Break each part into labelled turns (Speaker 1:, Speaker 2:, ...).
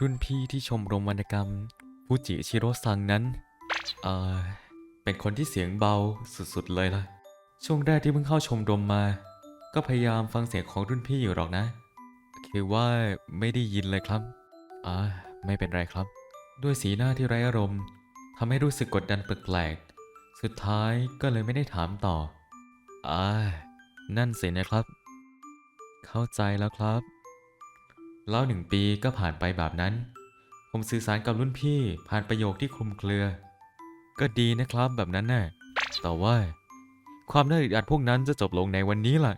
Speaker 1: รุ่นพี่ที่ชมรมวรรณกรรมฟูจิชิโร่ซังนั้น เอ่อ เป็นคนที่เสียงเบาสุดๆเลยล่ะ ช่วงแรกที่เพิ่งเข้าชมรมมา ก็พยายามฟังเสียงของรุ่นพี่อยู่หรอกนะ คือว่าไม่ได้ยินเลยครับ อ่า ไม่เป็นไรครับ ด้วยสีหน้าที่ไร้อารมณ์ทำให้รู้สึกกดดันแปลกๆ สุดท้ายก็เลยไม่ได้ถามต่อ อ่า นั่นสินะครับ เข้าใจแล้วครับ แล้วหนึ่งปีก็ผ่านไปแบบนั้น ผมสื่อสารกับรุ่นพี่ผ่านประโยคที่คลุมเครือ ก็ดีนะครับแบบนั้นน่ะแต่ว่า ความน่าอึดอัดพวกนั้นจะจบลงในวันนี้ล่ะ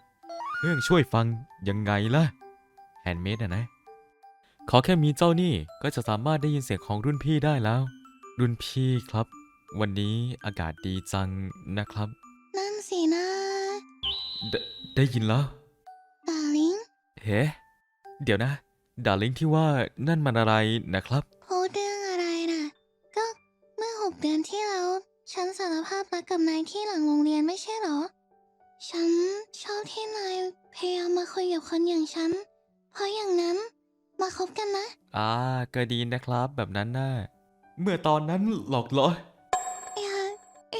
Speaker 1: เครื่องช่วยฟังยังไงล่ะแฮนด์เมดอะนะ ขอแค่มีเจ้านี่ก็จะสามารถได้ยินเสียงของรุ่นพี่ได้แล้ว รุ่นพี่ครับ วันนี้อากาศดีจังนะครับ
Speaker 2: นั่นสินะ
Speaker 1: ไดได้ยินแล้ว
Speaker 2: ดาลิง
Speaker 1: เฮ้เดี๋ยวนะ ดาร์ลิงที่ว่านั่นมันอะไรนะครับ
Speaker 2: พูดเรื่องอะไรน่ะ ก็เมื่อหกเดือนที่แล้ว ฉันสารภาพรักกับนายที่หลังโรงเรียนไม่ใช่เหรอ ฉันชอบที่นายพยายามมาคุยกับคนอย่างฉัน เพราะอย่างนั้นมาคบกันนะ
Speaker 1: อ่าก็ดีนะครับแบบนั้นน่ะ เมื่อตอนนั้นหลอกเหรอ
Speaker 2: อย่า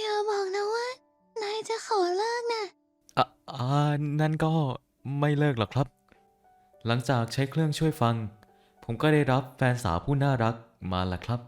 Speaker 2: อย่าบอกนะว่า นายจะขอเลิกนะ
Speaker 1: อะอ่านั่นก็ไม่เลิกหรอกครับ หลังจากใช้เครื่องช่วยฟัง ผมก็ได้รับแฟนสาวผู้น่ารักมาแล้วครับ